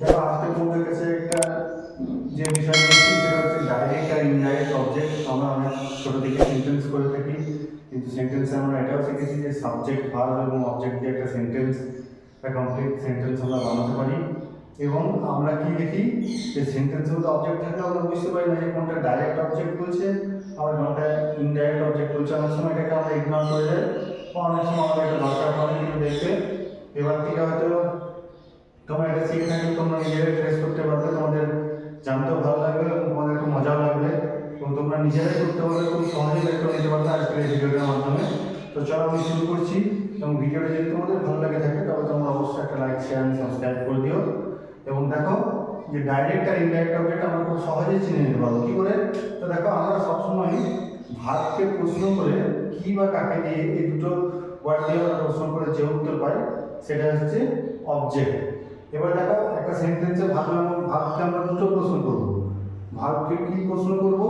দেখো, আজকে তোমাদের কাছে একটা যে বিষয় সেটা হচ্ছে ডাইরেক্ট আর ইনডাইরেক্ট অবজেক্ট আমরা অনেক ছোটো থেকে সেন্টেন্স করে থাকি। কিন্তু সেন্টেন্সে আমরা এটাও শিখেছি যে সাবজেক্ট ভার্ব এবং অবজেক্ট দিয়ে একটা সেন্টেন্স একটা কমপ্লিট সেন্টেন্স আমরা বানাতে পারি। এবং আমরা কি দেখি যে সেন্টেন্সের মধ্যে অবজেক্ট থাকলে আমরা বুঝতে পারি না যে কোনটা ডাইরেক্ট অবজেক্ট বলছে, আবার কোনটা ইনডাইরেক্ট অবজেক্ট বলছে। অনেক সময় এটাকে আমরা ইগনোর করে যাই অনেক সময় আমাদের এটা দরকার পড়ে কিন্তু দেখতে এবার থেকে হয়তো তোমরা এটা শিখে থাকলে তোমরা নিজেরাই ট্রেস করতে পারবে, তোমাদের জানতেও ভালো লাগবে এবং তোমাদের একটু মজাও লাগবে। এবং তোমরা নিজেরাই করতে পারবে খুব সহজেই দেখতে নিতে পারবে আজকের এই ভিডিওটার মাধ্যমে। তো চলো আমি শুরু করছি। এবং ভিডিওটা যদি তোমাদের ভালো লাগে থাকে, তবে তোমরা অবশ্যই একটা লাইক শেয়ার সাবস্ক্রাইব করে দিও। এবং দেখো যে ডাইরেক্ট আর ইনডাইরেক্ট অবজেক্ট আমরা খুব সহজেই চিনে নিতে পারব। কী করে? তো দেখো, আমরা সবসময় ভাতকে প্রশ্ন করে কি বা কাকে দিয়ে এই দুটো ওয়ার্ড দিয়ে আমরা প্রশ্ন করে যে উত্তর পাই, সেটা হচ্ছে অবজেক্ট এবার দেখো, একটা সেন্টেন্সে ভাবলাম, ভাবকে আমরা দুটো প্রশ্ন করব। ভাবকে কি প্রশ্ন করব?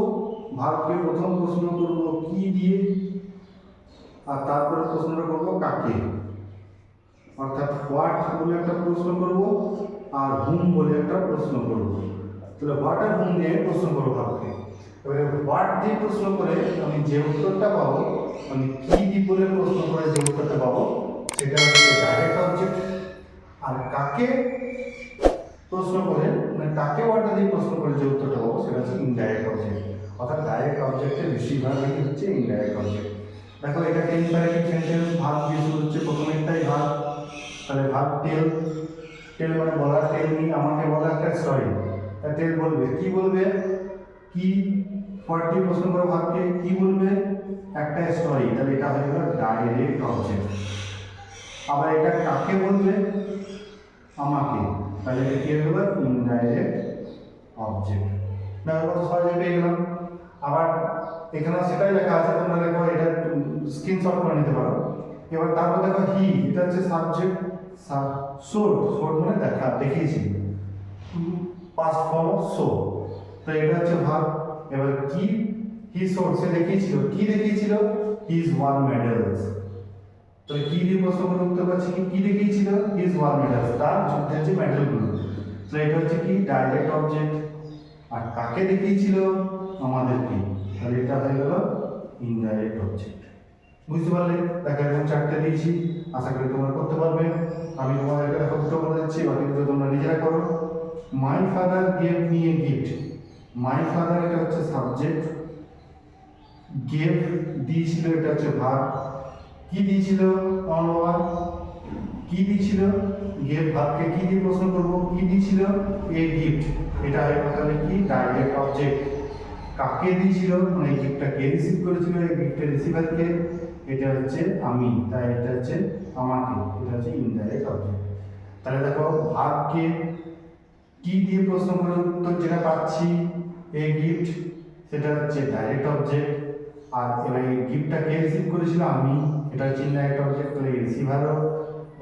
ভাবকে প্রথম প্রশ্ন করব কি দিয়ে? আর তারপরে প্রশ্নটা করব কাকে? অর্থাৎ হোয়াট বলে একটা প্রশ্ন করব, আর হুম বলে একটা প্রশ্ন করব। তাহলে হোয়াট আর হুম দিয়ে প্রশ্ন করব ভাবকে। এবারে হোয়াট দিয়ে প্রশ্ন করে আমি যে উত্তরটা পাবো আমি কি দিয়ে বলে প্রশ্ন করে যে উত্তরটা পাবো, সেটা হচ্ছে ডাইরেক্ট অবজেক্ট আর কাকে? কাকে ওয়ার্ডটা দিয়ে প্রশ্ন করে যে উত্তরটা পাবো, সেটা হচ্ছে ইনডাইরেক্ট অবজেক্ট অর্থাৎ ডাইরেক্ট অবজেক্টের রিসিভার হচ্ছে ইনডাইরেক্ট অবজেক্ট দেখো, এটা ইনডাইরেক্ট সেন্টেন্স ভাব দিয়ে শুরু হচ্ছে প্রথমেরটাই ভাব তাহলে ভাব টেল টেল মানে বলার টেল নি আমাকে বলা একটা স্টোরি তা টেল বলবে, কি বলবে? কি ফর্টি প্রশ্ন করে ভাবকে কি বলবে? একটা স্টোরি তাহলে এটা হয়ে গেল ডাইরেক্ট অবজেক্ট আবার এটা কাকে বলবে? আমাকে। তাহলে কি হয়ে গেল? ইনডাইরেক্ট অবজেক্ট কত সহজে পেয়ে গেলাম। আবার এখানে সেটাই লেখা আছে, তোমরা দেখো এটা স্ক্রিনশট করে নিতে পারো। এবার তারপর দেখো হি এটা হচ্ছে সাবজেক্ট সোর্ট সোর্ট মানে দেখা, দেখিয়েছি। পাস্ট ফর্ম অফ শো তো এটা হচ্ছে ভাব এবার কি? হি সোর্ট সে দেখিয়েছিল। কি দেখিয়েছিল? হিজ ওয়ান মেডেলস তো কি দিয়ে প্রশ্ন করে উত্তর পাচ্ছি কি? কি দেখিয়েছিল? হিজ ওয়ার মেডালস তার যুদ্ধের যে মেডেলগুলো তো এটা হচ্ছে কি? ডাইরেক্ট অবজেক্ট আর কাকে দেখিয়েছিল? আমাদেরকে। তাহলে এটা হয়ে গেল ইনডাইরেক্ট অবজেক্ট বুঝতে পারলে? দেখা এরকম চারটে দিয়েছি। আশা করি তোমরা করতে পারবে। আমি তোমাদেরকে দেখো দুটো বলে দিচ্ছি, বাকি দুটো তোমরা নিজেরা করো। My father gave me a gift my father এটা হচ্ছে সাবজেক্ট গেভ দিয়েছিল, এটা হচ্ছে ভার কি দিয়েছিল আমার বাবা? কি দিয়েছিল? গেভ ভাবকে কি দিয়ে প্রশ্ন করব? কি দিয়েছিল? এ গিফট এটা হয়ে তাহলে কি? ডাইরেক্ট অবজেক্ট কাকে দিয়েছিল? মানে গিফটটা কে রিসিভ করেছিল? এই গিফটের রিসিভারকে এটা হচ্ছে আমি। তাই এটা হচ্ছে আমাকে। এটা হচ্ছে ইনডাইরেক্ট অবজেক্ট তাহলে দেখো, ভাবকে কি দিয়ে প্রশ্ন করে উত্তর যেটা পাচ্ছি? এই গিফট সেটা হচ্ছে ডাইরেক্ট অবজেক্ট আর এবার এই গিফটটা কে রিসিভ করেছিল? আমি। এটা হচ্ছে ইনডাইরেক্ট অবজেক্ট তাহলে রিসিভারও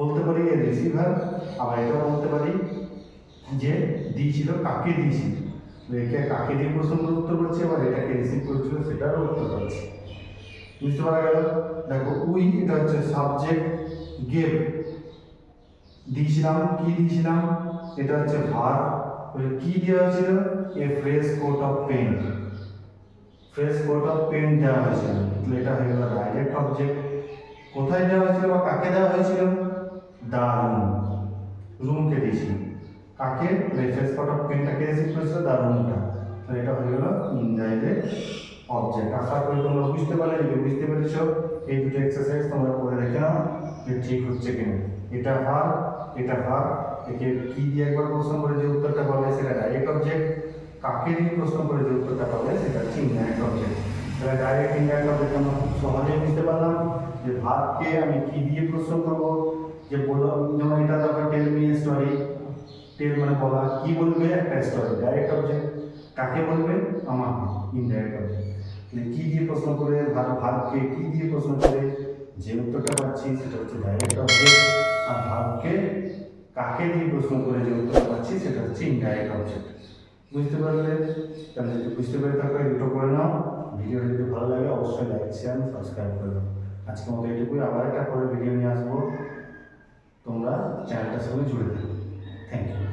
বলতে পারি রিসিভার আবার এটাও বলতে পারি যে দিয়েছিল, কাকে দিয়েছিল? তো একে কাকে দিয়ে প্রশ্ন করে উত্তর করছে, আবার এটাকে রিসিভ করেছিল, সেটারও উত্তর পাচ্ছি বুঝতে পারা গেল? দেখো, উই, এটা হচ্ছে সাবজেক্ট গেভ দিয়েছিলাম, কি দিয়েছিলাম? এটা হচ্ছে ভার কি দেওয়া হয়েছিল? A fresh coat of paint fresh coat of paint দেওয়া হয়েছিল। এটা হয়ে গেল ডাইরেক্ট অবজেক্ট কোথায় দেওয়া হয়েছিল বা কাকে দেওয়া হয়েছিল? দা রুম রুমকে দিয়েছিল কাকে? ফ্রেশ কোট অফ পেন্টটাকে রিসিভ করেছিল? দা রুমটা তাহলে এটা হয়ে গেল ইনডাইরেক্ট অবজেক্ট আশা করি তোমরা বুঝতে পারলে, যদি বুঝতে পেরেছ, এই দুটো এক্সারসাইজ তোমরা করে দেখে নাও যে ঠিক হচ্ছে কিনা। এটা ভার এটা ভার। একে কি দিয়ে একবার প্রশ্ন করে যে উত্তরটা পাবে সেটা ডাইরেক্ট অবজেক্ট কাকে দিয়ে প্রশ্ন করে যে উত্তরটা পাবে সেটা হচ্ছে ইনডাইরেক্ট অবজেক্ট তাহলে ডাইরেক্ট ইনডাইরেক্ট অবজেক্ট আমরা খুব সহজেই বুঝতে পারলাম। যে ভাবকে আমি কি দিয়ে প্রশ্ন করব? যে বলো যেমন এটা তো দরকার টেল মি স্টোরি টেল মানে বলা, কি বলবে একটা স্টোরি ডাইরেক্ট অবজেক্ট কাকে বলবে? আমাকে ইনডাইরেক্ট অবজেক্ট তাহলে কি দিয়ে প্রশ্ন করে ভাব ভাবকে কি দিয়ে প্রশ্ন করে যে উত্তরটা পাচ্ছি, সেটা হচ্ছে ডাইরেক্ট অবজেক্ট আর ভাবকে কাকে দিয়ে প্রশ্ন করে যে উত্তরটা পাচ্ছি, সেটা হচ্ছে ইনডাইরেক্ট অবজেক্ট বুঝতে পারলে? তাহলে যদি বুঝতে পেরে থাকো, এই দুটো করে নাও। ভিডিও যদি ভালো লাগে, অবশ্যই লাইক শেয়ার সাবস্ক্রাইব করে দাও। আজকে মতো এইটুকুই আবার একটা পরে ভিডিও নিয়ে আসব। তোমরা চ্যানেলটার সঙ্গে জুড়ে থাকো। Thank you